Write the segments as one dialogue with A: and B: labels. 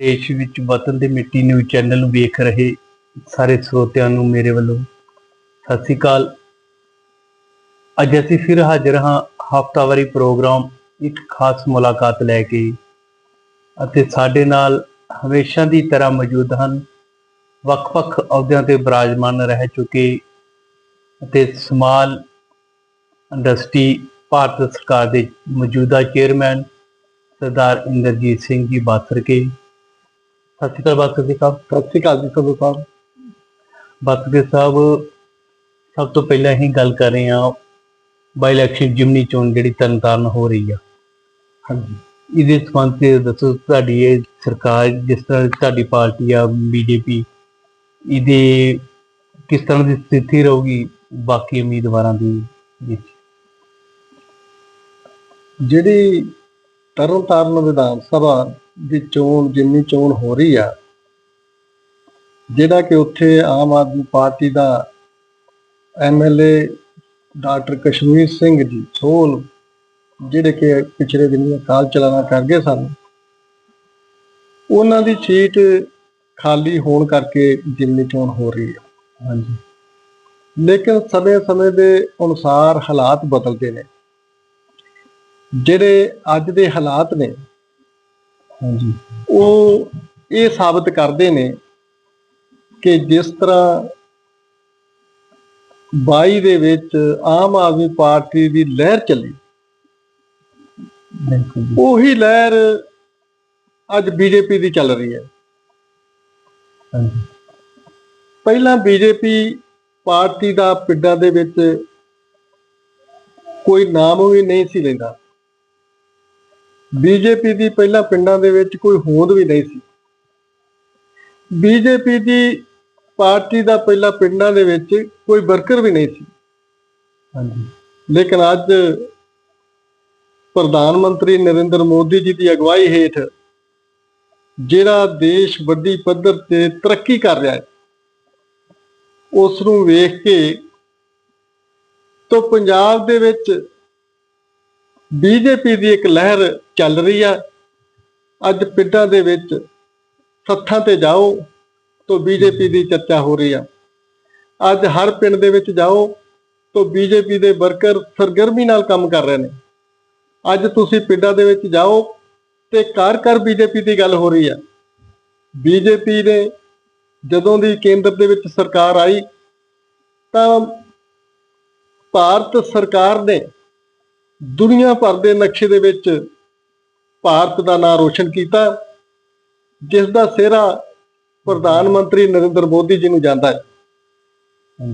A: ਦੇਸ਼ ਵਿੱਚ ਵਤਨ ਦੀ ਮਿੱਟੀ ਨਿਊਜ਼ ਚੈਨਲ ਨੂੰ ਵੇਖ ਰਹੇ ਸਾਰੇ ਸਰੋਤਿਆਂ ਨੂੰ ਮੇਰੇ ਵੱਲੋਂ ਸਤਿ ਸ੍ਰੀ ਅਕਾਲ। ਅੱਜ ਅਸੀਂ ਫਿਰ ਹਾਜ਼ਰ ਹਾਂ ਹਫਤਾਵਾਰੀ ਪ੍ਰੋਗਰਾਮ ਇੱਕ ਖਾਸ ਮੁਲਾਕਾਤ ਲੈ ਕੇ ਅਤੇ ਸਾਡੇ ਨਾਲ ਹਮੇਸ਼ਾ ਦੀ ਤਰ੍ਹਾਂ ਮੌਜੂਦ ਹਨ। ਵੱਖ-ਵੱਖ ਅਹੁਦਿਆਂ ਤੇ ਬਿਰਾਜਮਾਨ ਰਹਿ ਚੁੱਕੇ ਅਤੇ ਸਮਾਲ ਇੰਡਸਟਰੀ ਭਾਰਤ ਸਰਕਾਰ ਦੇ ਮੌਜੂਦਾ ਚੇਅਰਮੈਨ ਸਰਦਾਰ ਇੰਦਰਜੀਤ ਸਿੰਘ ਜੀ ਬਾਸਰਕੇ ਸਤਿ ਸ਼੍ਰੀ ਅਕਾਲ ਬਾਸਰਕੇ ਸਾਹਿਬ।
B: ਸਤਿ ਸ਼੍ਰੀ ਅਕਾਲ ਜੀ ਸੰਧੂ ਸਾਹਿਬ।
A: ਬਾਸਰਕੇ ਸਾਹਿਬ ਸਭ ਤੋਂ ਪਹਿਲਾਂ ਹੀ ਗੱਲ ਕਰ ਰਹੇ ਹਾਂ ਬਾਈ ਇਲੈਕਸ਼ਨ ਜਿਮਨੀ ਚੋਣ ਜਿਹੜੀ ਤਰਨਤਾਰਨ ਹੋ ਰਹੀ ਆ।
B: ਹਾਂਜੀ।
A: ਇਹਦੇ ਸੰਬੰਧ ਤੇ ਦੱਸੋ ਤੁਹਾਡੀ ਇਹ ਸਰਕਾਰ ਜਿਸ ਤਰ੍ਹਾਂ ਤੁਹਾਡੀ ਪਾਰਟੀ ਆ ਬੀਜੇਪੀ ਇਹਦੇ ਕਿਸ ਤਰ੍ਹਾਂ ਦੀ ਸਥਿਤੀ ਰਹੂਗੀ ਬਾਕੀ ਉਮੀਦਵਾਰਾਂ ਦੀ ਵਿੱਚ?
B: ਜਿਹੜੀ ਤਰਨਤਾਰਨ ਵਿਧਾਨ ਸਭਾ ਦੀ ਚੋਣ, ਜਿੰਨੀ ਚੋਣ ਹੋ ਰਹੀ ਆ, ਜਿਹੜਾ ਕਿ ਉੱਥੇ ਆਮ ਆਦਮੀ ਪਾਰਟੀ ਦਾ ਐਮਐਲਏ ਡਾਕਟਰ ਕਸ਼ਮੀਰ ਸਿੰਘ ਜੀ ਸੋਲ, ਜਿਹੜੇ ਕਿ ਪਿਛਲੇ ਦਿਨੀ ਕਾਲ ਚਲਾਣਾ ਕਰ ਗਏ ਸਨ, ਉਹਨਾਂ ਦੀ ਸੀਟ ਖਾਲੀ ਹੋਣ ਕਰਕੇ ਜਿੰਨੀ ਚੋਣ ਹੋ ਰਹੀ ਹੈ
A: ਹਾਂਜੀ।
B: ਲੇਕਿਨ ਸਮੇਂ-ਸਮੇਂ ਦੇ ਅਨੁਸਾਰ ਹਾਲਾਤ ਬਦਲਦੇ ਨੇ। ਜਿਹੜੇ ਅੱਜ ਦੇ ਹਾਲਾਤ ਨੇ
A: ਹਾਂਜੀ।
B: ਉਹ ਇਹ ਸਾਬਤ ਕਰਦੇ ਨੇ ਕਿ ਜਿਸ ਤਰ੍ਹਾਂ 22 ਦੇ ਵਿੱਚ ਆਮ ਆਦਮੀ ਪਾਰਟੀ ਦੀ ਲਹਿਰ ਚੱਲੀ।
A: ਬਿਲਕੁਲ
B: ਉਹੀ ਲਹਿਰ ਅੱਜ ਬੀਜੇਪੀ ਦੀ ਚੱਲ ਰਹੀ ਹੈ। ਪਹਿਲਾਂ ਬੀਜੇਪੀ ਪਾਰਟੀ ਦਾ ਪਿੰਡਾਂ ਦੇ ਵਿੱਚ ਕੋਈ ਨਾਮ ਵੀ ਨਹੀਂ ਸੀ ਲੈਂਦਾ। ਬੀਜੇਪੀ ਦੀ ਪਹਿਲਾਂ ਪਿੰਡਾਂ ਦੇ ਵਿੱਚ ਕੋਈ ਹੋਂਦ ਵੀ ਨਹੀਂ ਸੀ। ਬੀਜੇਪੀ ਦੀ ਪਾਰਟੀ ਦਾ ਪਹਿਲਾਂ ਪਿੰਡਾਂ ਦੇ ਵਿੱਚ ਕੋਈ ਵਰਕਰ ਵੀ ਨਹੀਂ ਸੀ।
A: ਹਾਂਜੀ।
B: ਲੇਕਿਨ ਅੱਜ ਪ੍ਰਧਾਨ ਮੰਤਰੀ ਨਰਿੰਦਰ ਮੋਦੀ ਜੀ ਦੀ ਅਗਵਾਈ ਹੇਠ ਜਿਹੜਾ ਦੇਸ਼ ਵੱਡੀ ਪੱਧਰ ਤੇ ਤਰੱਕੀ ਕਰ ਰਿਹਾ ਹੈ ਉਸ ਨੂੰ ਵੇਖ ਕੇ ਤੋਂ ਪੰਜਾਬ ਦੇ ਵਿੱਚ ਬੀਜੇਪੀ ਦੀ ਇੱਕ ਲਹਿਰ ਚੱਲ ਰਹੀ ਆ। ਅੱਜ ਪਿੰਡਾਂ ਦੇ ਵਿੱਚ ਸੱਥਾਂ ਤੇ ਜਾਓ ਤਾਂ ਬੀਜੇਪੀ ਦੀ ਚਰਚਾ ਹੋ ਰਹੀ ਆ। ਅੱਜ ਹਰ ਪਿੰਡ ਦੇ ਵਿੱਚ ਜਾਓ ਤਾਂ ਬੀਜੇਪੀ ਦੇ ਵਰਕਰ ਸਰਗਰਮੀ ਨਾਲ ਕੰਮ ਕਰ ਰਹੇ ਨੇ। ਅੱਜ ਤੁਸੀਂ ਪਿੰਡਾਂ ਦੇ ਵਿੱਚ ਜਾਓ ਤੇ ਘਰ ਘਰ ਬੀਜੇਪੀ ਦੀ ਗੱਲ ਹੋ ਰਹੀ ਆ। ਬੀਜੇਪੀ ਨੇ ਜਦੋਂ ਦੀ ਕੇਂਦਰ ਦੇ ਵਿੱਚ ਸਰਕਾਰ ਆਈ ਤਾਂ ਭਾਰਤ ਸਰਕਾਰ ਨੇ ਦੁਨੀਆ ਭਰ ਦੇ ਨਕਸ਼ੇ ਦੇ ਵਿੱਚ ਭਾਰਤ ਦਾ ਨਾਮ ਰੋਸ਼ਨ ਕੀਤਾ ਜਿਸ ਦਾ ਸਿਹਰਾ ਪ੍ਰਧਾਨ ਮੰਤਰੀ ਨਰਿੰਦਰ ਮੋਦੀ ਜੀ ਨੂੰ ਜਾਂਦਾ ਹੈ।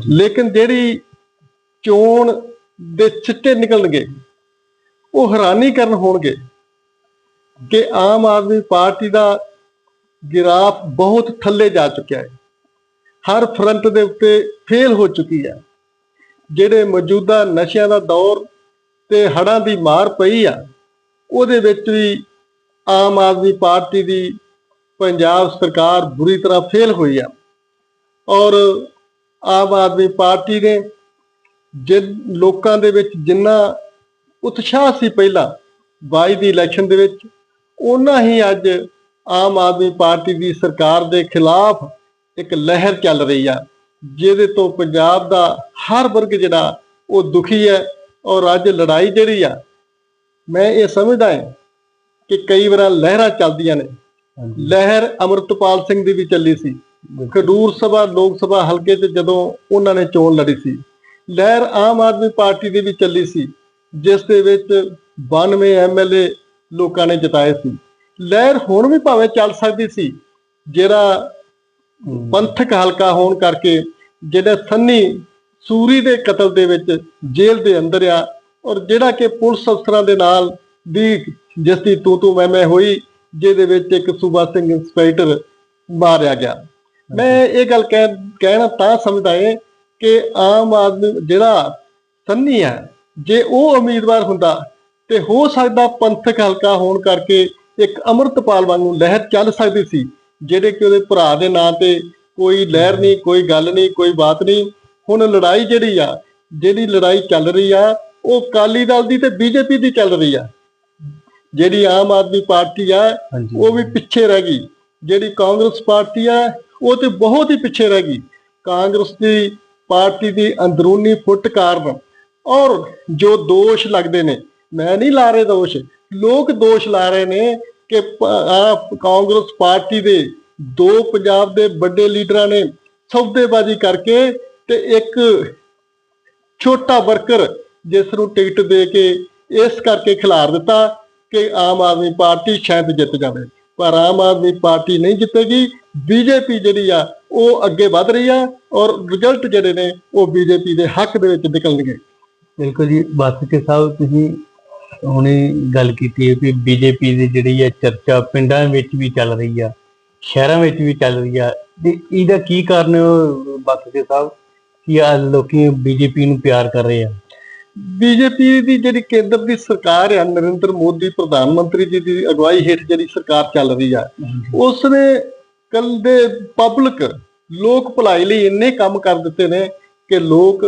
B: ਲੇਕਿਨ ਜਿਹੜੀ ਚੋਣ ਦੇ ਛਿੱਟੇ ਨਿਕਲਣਗੇ ਉਹ ਹੈਰਾਨੀ ਕਰਨ ਹੋਣਗੇ ਕਿ ਆਮ ਆਦਮੀ ਪਾਰਟੀ ਦਾ ਗਿਰਾਫ ਬਹੁਤ ਥੱਲੇ ਜਾ ਚੁੱਕਿਆ ਹੈ। ਹਰ ਫਰੰਟ ਦੇ ਉੱਤੇ ਫੇਲ ਹੋ ਚੁੱਕੀ ਹੈ ਜਿਹੜੇ ਮੌਜੂਦਾ ਨਸ਼ਿਆਂ ਦਾ ਦੌਰ ਤੇ ਹੜਾਂ ਦੀ ਮਾਰ ਪਈ ਆ। ਉਹਦੇ ਵਿੱਚ ਵੀ ਆਮ ਆਦਮੀ ਪਾਰਟੀ ਦੀ ਪੰਜਾਬ ਸਰਕਾਰ ਬੁਰੀ ਤਰ੍ਹਾਂ ਫੇਲ ਹੋਈ ਆ। ਔਰ ਆਮ ਆਦਮੀ ਪਾਰਟੀ ਨੇ ਜਿਨ ਲੋਕਾਂ ਦੇ ਵਿੱਚ ਜਿੰਨਾ ਉਤਸ਼ਾਹ ਸੀ ਪਹਿਲਾਂ 22 ਦੀ ਇਲੈਕਸ਼ਨ ਦੇ ਵਿੱਚ ਉਹਨਾਂ ਹੀ ਅੱਜ ਆਮ ਆਦਮੀ ਪਾਰਟੀ ਦੀ ਸਰਕਾਰ ਦੇ ਖਿਲਾਫ ਇੱਕ ਲਹਿਰ ਚੱਲ ਰਹੀ ਆ, ਜਿਹਦੇ ਤੋਂ ਪੰਜਾਬ ਦਾ ਹਰ ਵਰਗ ਜਿਹੜਾ ਉਹ ਦੁਖੀ ਹੈ। ਔਰ ਅੱਜ ਲੜਾਈ ਜਿਹੜੀ ਆ ਮੈਂ ਇਹ ਸਮਝਦਾ ਹਾਂ ਕਿ ਕਈ ਵਾਰ ਲਹਿਰਾਂ ਚੱਲਦੀਆਂ ਨੇ। ਲਹਿਰ ਅਮਰਤਪਾਲ ਸਿੰਘ ਦੀ ਵੀ ਚੱਲੀ ਸੀ। ਖਡੂਰ ਸਭਾ ਲੋਕ ਸਭਾ ਹਲਕੇ 'ਚ ਜਦੋਂ ਉਹਨਾਂ ਨੇ ਚੋਣ ਲੜੀ ਸੀ ਲਹਿਰ ਆਮ ਆਦਮੀ ਪਾਰਟੀ ਦੀ ਵੀ ਚੱਲੀ ਸੀ ਜਿਸ ਦੇ ਵਿੱਚ 92 ਐਮਐਲਏ ਲੋਕਾਂ ਨੇ ਜਿਤਾਏ ਸੀ। ਲਹਿਰ ਹੁਣ ਵੀ ਭਾਵੇਂ ਚੱਲ ਸਕਦੀ ਸੀ ਜਿਹੜਾ ਪੰਥਕ ਹਲਕਾ ਹੋਣ ਕਰਕੇ ਜਿਹੜੇ ਸੰਨੀ ਸੂਰੀ ਦੇ ਕਤਲ ਦੇ ਵਿੱਚ ਜੇਲ੍ਹ ਦੇ ਅੰਦਰ ਆ ਔਰ ਜਿਹੜਾ ਕਿ ਪੁਲਿਸ ਅਫਸਰਾਂ ਦੇ ਨਾਲ ਦੀ ਜਿਸ ਦੀ ਤੂੰ ਤੂੰ ਮੈਂ ਮੈਂ ਹੋਈ, ਜਿਹਦੇ ਵਿੱਚ ਇੱਕ ਸੂਬਾ ਸਿੰਘ ਇੰਸਪੈਕਟਰ ਮਾਰਿਆ ਗਿਆ। ਮੈਂ ਇਹ ਗੱਲ ਕਹਿਣਾ ਤਾਂ ਸਮਝਦਾ ਏ ਕਿ ਆਮ ਆਦਮੀ ਜਿਹੜਾ ਸੰਨੀ ਹੈ ਜੇ ਉਹ ਉਮੀਦਵਾਰ ਹੁੰਦਾ ਤੇ ਹੋ ਸਕਦਾ ਪੰਥਕ ਹਲਕਾ ਹੋਣ ਕਰਕੇ ਇੱਕ ਅਮਰਤਪਾਲ ਵਾਂਗੂ ਲਹਿਰ ਚੱਲ ਸਕਦੀ ਸੀ, ਜਿਹੜੇ ਕਿ ਉਹਦੇ ਭਰਾ ਦੇ ਨਾਂ ਤੇ ਕੋਈ ਲਹਿਰ ਨਹੀਂ, ਕੋਈ ਗੱਲ ਨਹੀਂ, ਕੋਈ ਬਾਤ ਨਹੀਂ ਹੁਣ ਲੜਾਈ ਜਿਹੜੀ ਆ ਜਿਹੜੀ ਲੜਾਈ ਚੱਲ ਰਹੀ ਆ ਉਹ ਕਾਲੀ ਦਲ ਦੀ ਤੇ ਬੀਜੇਪੀ ਦੀ ਚੱਲ ਰਹੀ ਆ। ਜਿਹੜੀ ਆਮ ਆਦਮੀ ਪਾਰਟੀ ਆ ਉਹ ਵੀ ਪਿੱਛੇ ਰਹਿ ਗਈ। ਜਿਹੜੀ ਕਾਂਗਰਸ ਪਾਰਟੀ ਆ ਉਹ ਤੇ ਬਹੁਤ ਹੀ ਪਿੱਛੇ ਰਹਿ ਗਈ। ਕਾਂਗਰਸ ਦੀ ਪਾਰਟੀ ਦੀ ਅੰਦਰੂਨੀ ਫੁੱਟ ਕਾਰਨ। ਔਰ ਜੋ ਦੋਸ਼ ਲੱਗਦੇ ਨੇ ਮੈਂ ਨਹੀਂ ਲਾ ਰਹੇ ਦੋਸ਼ ਲੋਕ ਦੋਸ਼ ਲਾ ਰਹੇ ਨੇ ਕਿ ਕਾਂਗਰਸ ਪਾਰਟੀ ਦੇ ਦੋ ਪੰਜਾਬ ਦੇ ਵੱਡੇ ਲੀਡਰਾਂ ਨੇ ਸੌਦੇਬਾਜ਼ੀ ਕਰਕੇ ਤੇ ਇੱਕ ਛੋਟਾ ਵਰਕਰ ਜਿਸ ਨੂੰ ਟਿਕਟ ਦੇ ਕੇ ਇਸ ਕਰਕੇ ਖਿਲਾਰ ਦਿੱਤਾ ਕਿ ਆਮ ਆਦਮੀ ਪਾਰਟੀ ਸ਼ਾਇਦ ਜਿੱਤ ਜਾਵੇ। ਪਰ ਆਮ ਆਦਮੀ ਪਾਰਟੀ ਨਹੀਂ ਜਿੱਤੇਗੀ। ਬੀਜੇਪੀ ਜਿਹੜੀ ਆ, ਉਹ ਅੱਗੇ ਵਧ ਰਹੀ ਆ ਔਰ ਰਿਜ਼ਲਟ ਜਿਹੜੇ ਨੇ, ਉਹ ਬੀਜੇਪੀ ਦੇ ਹੱਕ ਦੇ ਵਿੱਚ ਨਿਕਲਣਗੇ।
A: ਬਿਲਕੁਲ ਜੀ ਬਾਸਕੇ ਸਾਹਿਬ ਤੁਸੀਂ ਹੁਣੇ ਗੱਲ ਕੀਤੀ ਹੈ ਕਿ ਬੀਜੇਪੀ ਦੀ ਜਿਹੜੀ ਹੈ ਚਰਚਾ ਪਿੰਡਾਂ ਵਿੱਚ ਵੀ ਚੱਲ ਰਹੀ ਆ, ਸ਼ਹਿਰਾਂ ਵਿੱਚ ਵੀ ਚੱਲ ਰਹੀ ਆ। ਤੇ ਇਹਦਾ ਕੀ ਕਾਰਨ ਹੈ ਬਾਸਕੇ ਸਾਹਿਬ ਕਿ ਆ ਲੋਕੀ ਬੀਜੇਪੀ ਨੂੰ ਪਿਆਰ ਕਰ ਰਹੇ ਆ?
B: ਬੀਜੇਪੀ ਦੀ ਜਿਹੜੀ ਕੇਂਦਰ ਦੀ ਸਰਕਾਰ ਆ ਨਰਿੰਦਰ ਮੋਦੀ ਪ੍ਰਧਾਨ ਮੰਤਰੀ ਜੀ ਦੀ ਅਗਵਾਈ ਹੇਠ ਜਿਹੜੀ ਸਰਕਾਰ ਚੱਲ ਰਹੀ ਆ ਉਸ ਨੇ ਕੱਲ ਦੇ ਪਬਲਿਕ ਲੋਕ ਭਲਾਈ ਲਈ ਇੰਨੇ ਕੰਮ ਕਰ ਦਿੱਤੇ ਨੇ ਕਿ ਲੋਕ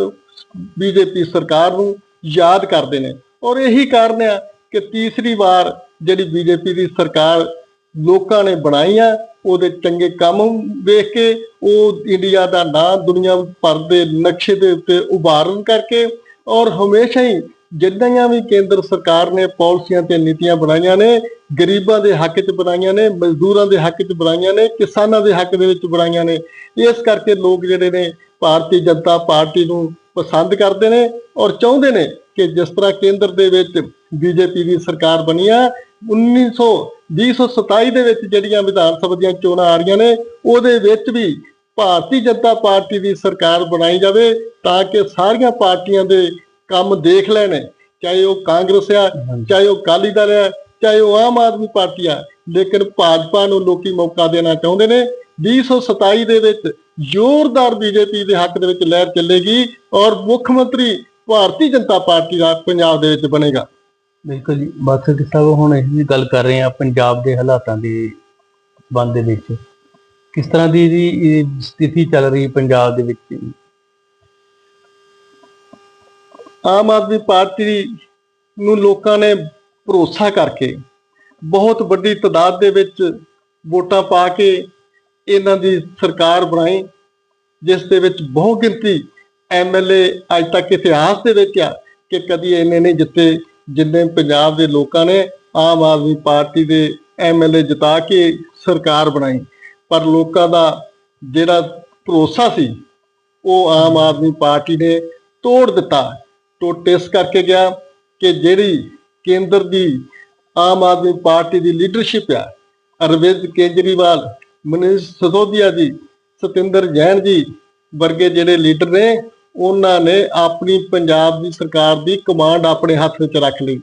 B: ਬੀਜੇਪੀ ਸਰਕਾਰ ਨੂੰ ਯਾਦ ਕਰਦੇ ਨੇ। ਔਰ ਇਹੀ ਕਾਰਨ ਆ ਕਿ ਤੀਸਰੀ ਵਾਰ ਜਿਹੜੀ ਬੀਜੇਪੀ ਦੀ ਸਰਕਾਰ ਲੋਕਾਂ ਨੇ ਬਣਾਈਆਂ, ਉਹਦੇ ਚੰਗੇ ਕੰਮ ਵੇਖ ਕੇ, ਉਹ ਇੰਡੀਆ ਦਾ ਨਾਂ ਦੁਨੀਆ ਭਰ ਦੇ ਨਕਸ਼ੇ ਦੇ ਉੱਤੇ ਉਭਾਰਨ ਕਰਕੇ ਔਰ ਹਮੇਸ਼ਾ ਹੀ ਜਿੰਨੀਆਂ ਵੀ ਕੇਂਦਰ ਸਰਕਾਰ ਨੇ ਪਾਲਿਸੀਆਂ ਤੇ ਨੀਤੀਆਂ ਬਣਾਈਆਂ ਨੇ, ਗਰੀਬਾਂ ਦੇ ਹੱਕ 'ਚ ਬਣਾਈਆਂ ਨੇ, ਮਜ਼ਦੂਰਾਂ ਦੇ ਹੱਕ 'ਚ ਬਣਾਈਆਂ ਨੇ, ਕਿਸਾਨਾਂ ਦੇ ਹੱਕ ਦੇ ਵਿੱਚ ਬਣਾਈਆਂ ਨੇ, ਇਸ ਕਰਕੇ ਲੋਕ ਜਿਹੜੇ ਨੇ ਭਾਰਤੀ ਜਨਤਾ ਪਾਰਟੀ ਨੂੰ ਪਸੰਦ ਕਰਦੇ ਨੇ ਔਰ ਚਾਹੁੰਦੇ ਨੇ ਕਿ ਜਿਸ ਤਰ੍ਹਾਂ ਕੇਂਦਰ ਦੇ ਵਿੱਚ ਬੀਜੇਪੀ ਦੀ ਸਰਕਾਰ ਬਣੀ ਆ 1900 2027 ਦੇ ਵਿੱਚ ਜਿਹੜੀਆਂ ਵਿਧਾਨ ਸਭਾ ਦੀਆਂ ਚੋਣਾਂ ਆ ਰਹੀਆਂ ਨੇ ਉਹਦੇ ਵਿੱਚ ਵੀ ਭਾਰਤੀ ਜਨਤਾ ਪਾਰਟੀ ਦੀ ਸਰਕਾਰ ਬਣਾਈ ਜਾਵੇ ਤਾਂ ਕਿ ਸਾਰੀਆਂ ਪਾਰਟੀਆਂ ਦੇ ਕੰਮ ਦੇਖ ਲੈਣ ਚਾਹੇ ਉਹ ਕਾਂਗਰਸ ਆ ਚਾਹੇ ਉਹ ਅਕਾਲੀ ਦਲ ਆ ਚਾਹੇ ਉਹ ਆਮ ਆਦਮੀ ਪਾਰਟੀ ਆ ਲੇਕਿਨ ਭਾਜਪਾ ਨੂੰ ਲੋਕੀ ਮੌਕਾ ਦੇਣਾ ਚਾਹੁੰਦੇ ਨੇ। 2027 ਦੇ ਵਿੱਚ ਜ਼ੋਰਦਾਰ ਬੀਜੇਪੀ ਦੇ ਹੱਕ ਦੇ ਵਿੱਚ ਲਹਿਰ ਚੱਲੇਗੀ ਔਰ ਮੁੱਖ ਮੰਤਰੀ ਭਾਰਤੀ ਜਨਤਾ ਪਾਰਟੀ ਦਾ ਪੰਜਾਬ ਦੇ ਵਿੱਚ ਬਣੇਗਾ।
A: ਬਿਲਕੁਲ ਜੀ। ਬਾਸਕੇ ਸਾਹਿਬ ਹੁਣ ਅਸੀਂ ਗੱਲ ਕਰ ਰਹੇ ਆ ਪੰਜਾਬ ਦੇ ਹਾਲਾਤਾਂ ਦੇ ਸੰਬੰਧ ਦੇ ਵਿੱਚ। ਕਿਸ ਤਰ੍ਹਾਂ ਦੀ ਜੀ ਸਥਿਤੀ ਚੱਲ ਰਹੀ ਪੰਜਾਬ ਦੇ ਵਿੱਚ?
B: ਆਮ ਆਦਮੀ ਪਾਰਟੀ ਨੂੰ ਲੋਕਾਂ ਨੇ ਭਰੋਸਾ ਕਰਕੇ ਬਹੁਤ ਵੱਡੀ ਤਾਦਾਦ ਦੇ ਵਿੱਚ ਵੋਟਾਂ ਪਾ ਕੇ ਇਹਨਾਂ ਦੀ ਸਰਕਾਰ ਬਣਾਈ, ਜਿਸ ਦੇ ਵਿੱਚ ਬਹੁ ਗਿਣਤੀ ਐਮਐਲਏ ਅੱਜ ਤੱਕ ਇਤਿਹਾਸ ਦੇ ਵਿੱਚ ਆ ਕਿ ਕਦੀ ਇੰਨੇ ਨਹੀਂ ਜਿੱਤੇ ਜਿੰਨੇ ਪੰਜਾਬ ਦੇ ਲੋਕਾਂ ਨੇ ਆਮ ਆਦਮੀ ਪਾਰਟੀ ਦੇ ਐਮਐਲਏ ਜਿਤਾ ਕੇ ਸਰਕਾਰ ਬਣਾਈ, ਪਰ ਲੋਕਾਂ ਦਾ ਜਿਹੜਾ ਭਰੋਸਾ ਸੀ, ਉਹ ਆਮ ਆਦਮੀ ਪਾਰਟੀ ਨੇ ਤੋੜ ਦਿੱਤਾ। ਟੁੱਟ ਇਸ ਕਰਕੇ ਗਿਆ ਕਿ ਜਿਹੜੀ ਕੇਂਦਰ ਦੀ ਆਮ ਆਦਮੀ ਪਾਰਟੀ ਦੀ ਲੀਡਰਸ਼ਿਪ ਆ, ਅਰਵਿੰਦ ਕੇਜਰੀਵਾਲ, ਮਨੀਸ਼ ਸਦੋਦੀਆ ਜੀ, ਸਤਿੰਦਰ ਜੈਨ ਜੀ ਵਰਗੇ ਜਿਹੜੇ ਲੀਡਰ ਨੇ ਉਹਨਾਂ ਨੇ ਆਪਣੀ ਪੰਜਾਬ ਦੀ ਸਰਕਾਰ ਦੀ ਕਮਾਂਡ ਆਪਣੇ ਹੱਥ ਵਿੱਚ ਰੱਖ ਲਈ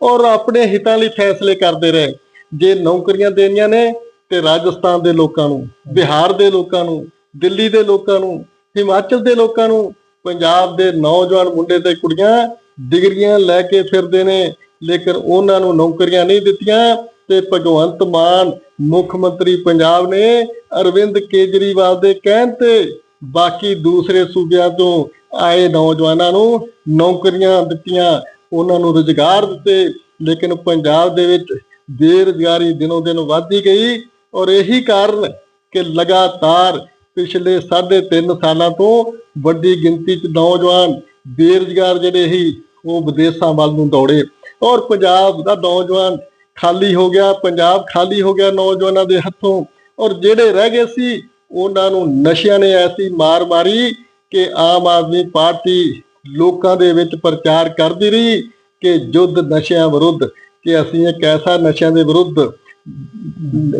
B: ਔਰ ਆਪਣੇ ਹਿੱਤਾਂ ਲਈ ਫੈਸਲੇ ਕਰਦੇ ਰਹੇ। ਜੇ ਨੌਕਰੀਆਂ ਦੇਣੀਆਂ ਨੇ ਤੇ ਰਾਜਸਥਾਨ ਦੇ ਲੋਕਾਂ ਨੂੰ, ਬਿਹਾਰ ਦੇ ਲੋਕਾਂ ਨੂੰ, ਦਿੱਲੀ ਦੇ ਲੋਕਾਂ ਨੂੰ, ਹਿਮਾਚਲ ਦੇ ਲੋਕਾਂ ਨੂੰ, ਪੰਜਾਬ ਦੇ ਨੌਜਵਾਨ ਮੁੰਡੇ ਤੇ ਕੁੜੀਆਂ ਡਿਗਰੀਆਂ ਲੈ ਕੇ ਫਿਰਦੇ ਨੇ, ਲੇਕਿਨ ਉਹਨਾਂ ਨੂੰ ਨੌਕਰੀਆਂ ਨਹੀਂ ਦਿੱਤੀਆਂ ਤੇ ਭਗਵੰਤ ਮਾਨ ਮੁੱਖ ਮੰਤਰੀ ਪੰਜਾਬ ਨੇ ਅਰਵਿੰਦ ਕੇਜਰੀਵਾਲ ਦੇ ਕਹਿਣ ਤੇ ਬਾਕੀ ਦੂਸਰੇ ਸੂਬਿਆਂ ਤੋਂ ਆਏ ਨੌਜਵਾਨਾਂ ਨੂੰ ਨੌਕਰੀਆਂ ਦਿੱਤੀਆਂ, ਉਹਨਾਂ ਨੂੰ ਰੁਜ਼ਗਾਰ ਦਿੱਤੇ, ਲੇਕਿਨ ਪੰਜਾਬ ਦੇ ਵਿੱਚ ਬੇਰੁਜ਼ਗਾਰੀ ਦਿਨੋਂ ਦਿਨ ਵੱਧਦੀ ਗਈ ਔਰ ਇਹੀ ਕਾਰਨ ਕਿ ਲਗਾਤਾਰ ਪਿਛਲੇ 3.5 ਸਾਲਾਂ ਤੋਂ ਵੱਡੀ ਗਿਣਤੀ 'ਚ ਨੌਜਵਾਨ ਬੇਰੁਜ਼ਗਾਰ ਜਿਹੜੇ ਸੀ, ਉਹ ਵਿਦੇਸ਼ਾਂ ਵੱਲ ਨੂੰ ਦੌੜੇ ਔਰ ਪੰਜਾਬ ਦਾ ਨੌਜਵਾਨ ਖਾਲੀ ਹੋ ਗਿਆ, ਪੰਜਾਬ ਖਾਲੀ ਹੋ ਗਿਆ ਨੌਜਵਾਨਾਂ ਦੇ ਹੱਥੋਂ ਔਰ ਜਿਹੜੇ ਰਹਿ ਗਏ ਸੀ ਉਹਨਾਂ ਨੂੰ ਨਸ਼ਿਆਂ ਨੇ ਐਸੀ ਮਾਰ ਮਾਰੀ ਕਿ ਆਮ ਆਦਮੀ ਪਾਰਟੀ ਲੋਕਾਂ ਦੇ ਵਿੱਚ ਪ੍ਰਚਾਰ ਕਰਦੀ ਰਹੀ ਕਿ ਯੁੱਧ ਨਸ਼ਿਆਂ ਵਿਰੁੱਧ, ਕਿ ਅਸੀਂ ਇੱਕ ਐਸਾ ਨਸ਼ਿਆਂ ਦੇ ਵਿਰੁੱਧ,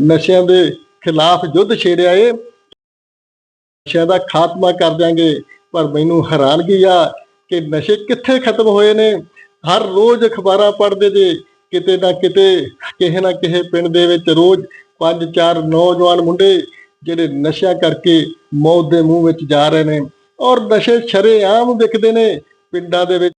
B: ਨਸ਼ਿਆਂ ਦੇ ਖਿਲਾਫ ਯੁੱਧ ਛੇੜਿਆ ਏ ਨਸ਼ਿਆਂ ਦਾ ਖਾਤਮਾ ਕਰ ਦਿਆਂਗੇ, ਪਰ ਮੈਨੂੰ ਹੈਰਾਨਗੀ ਆ ਕਿ ਨਸ਼ੇ ਕਿੱਥੇ ਖਤਮ ਹੋਏ ਨੇ। ਹਰ ਰੋਜ਼ ਅਖਬਾਰਾਂ ਪੜ੍ਹਦੇ ਜੇ, ਕਿਤੇ ਨਾ ਕਿਤੇ, ਕਿਸੇ ਨਾ ਕਿਸੇ ਪਿੰਡ ਦੇ ਵਿੱਚ ਰੋਜ਼ ਪੰਜ ਚਾਰ ਨੌਜਵਾਨ ਮੁੰਡੇ ਜਿਹੜੇ ਨਸ਼ਾ ਕਰਕੇ ਮੌਤ ਦੇ ਮੂੰਹ ਵਿੱਚ ਜਾ ਰਹੇ ਨੇ ਔਰ ਨਸ਼ੇ ਸ਼ਰੇਆਮ ਵਿਕਦੇ ਨੇ ਪਿੰਡਾਂ ਦੇ ਵਿੱਚ।